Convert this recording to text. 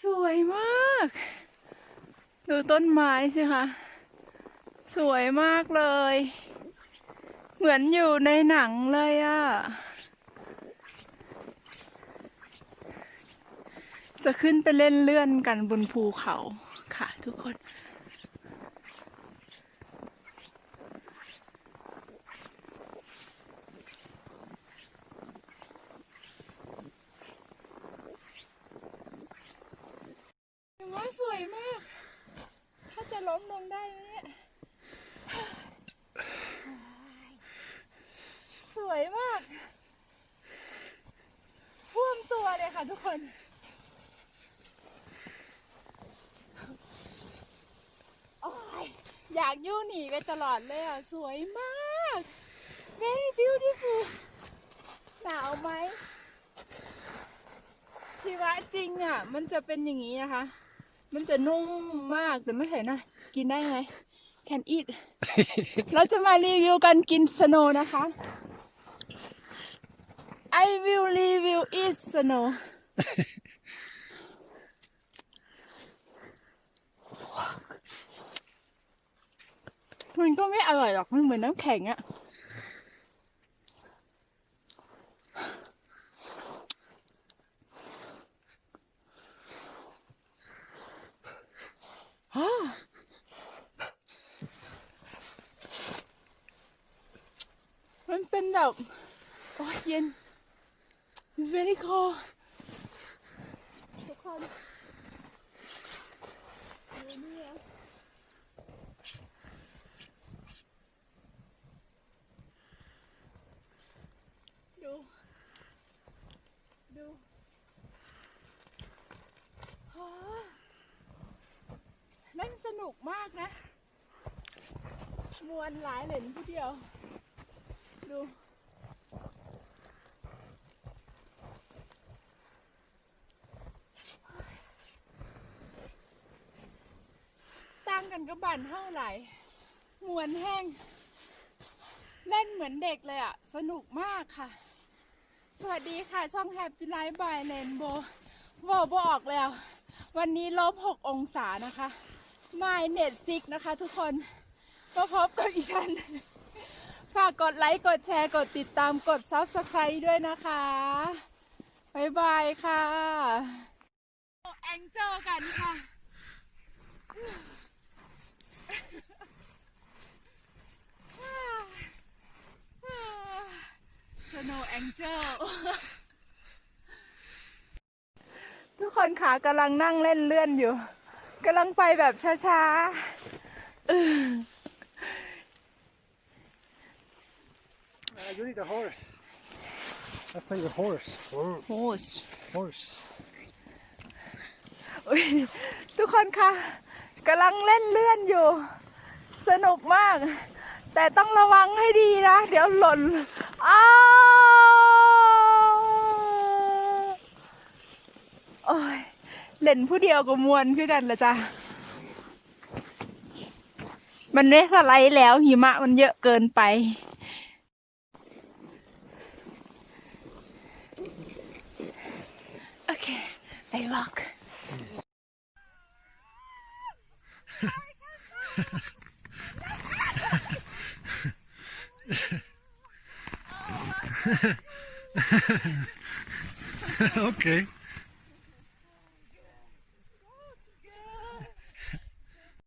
สวยมาก ดูต้นไม้สิคะ สวยมากเลย เหมือนอยู่ในหนังเลยอะจะขึ้นไปเล่นเลื่อนกันบนภูเขาค่ะทุกคน สวยมาก ถ้าจะล้มลงได้ไหมเนี่ยสวยมากท่วมตัวเลยค่ะทุกคน โอ้ย อยากยู่หนีไปตลอดเลยอะ สวยมาก very beautiful หนาวไหมที่ว่าจริงอะ มันจะเป็นอย่างนี้นะคะ มันจะนุ่มมากแต่ไม่เห็นนะกินได้ไง can eat เราจะมารีวิวกันกินสโนว์นะคะ I will review eat snow มันก็ไม่อร่อยหรอกมันเหมือนน้ำแข็งอะ มันเป็นแบบ โอ้ยเย็น very cold ทุกคนดูนี่นะดู ดูฮ่าเล่นสนุกมากนะ มวนหลายเหรนผู้เดียว ดูตั้งกันก็บันเท่าไหร่มวนแห้ง เล่นเหมือนเด็กเลยอะสนุกมากค่ะ สวัสดีค่ะ ช่อง Happy Life by Rainbow บอกบออกแล้ว วันนี้ลบ6องศานะคะ ไม่เน็ตซิกนะคะทุกคน ก็พบกับอีฉัน ฝากกดไลค์ กดแชร์ กดติดตาม กด Subscribe ด้วยนะคะ บ๊ายบายค่ะแองเจอกันค่ะ Snow Angel ทุกคนค่ะกำลังนั่งเล่นเลื่อนอยู่กำลังไปแบบช้าๆอื้อ Uh, you need a horse. Let's play with horse. โอ้ช Horse. อุ๊ยทุกคนค่ะกำลังเล่นเลื่อนอยู่ สนุกมาก แต่ต้องระวังให้ดีนะ เดี๋ยวหล่นอ้าวโอ้ยเล่นผู้เดียวก็มวนคือกันละจ้ะ มันไม่สไลด์แล้วหิมะมันเยอะเกินไป luck. okay.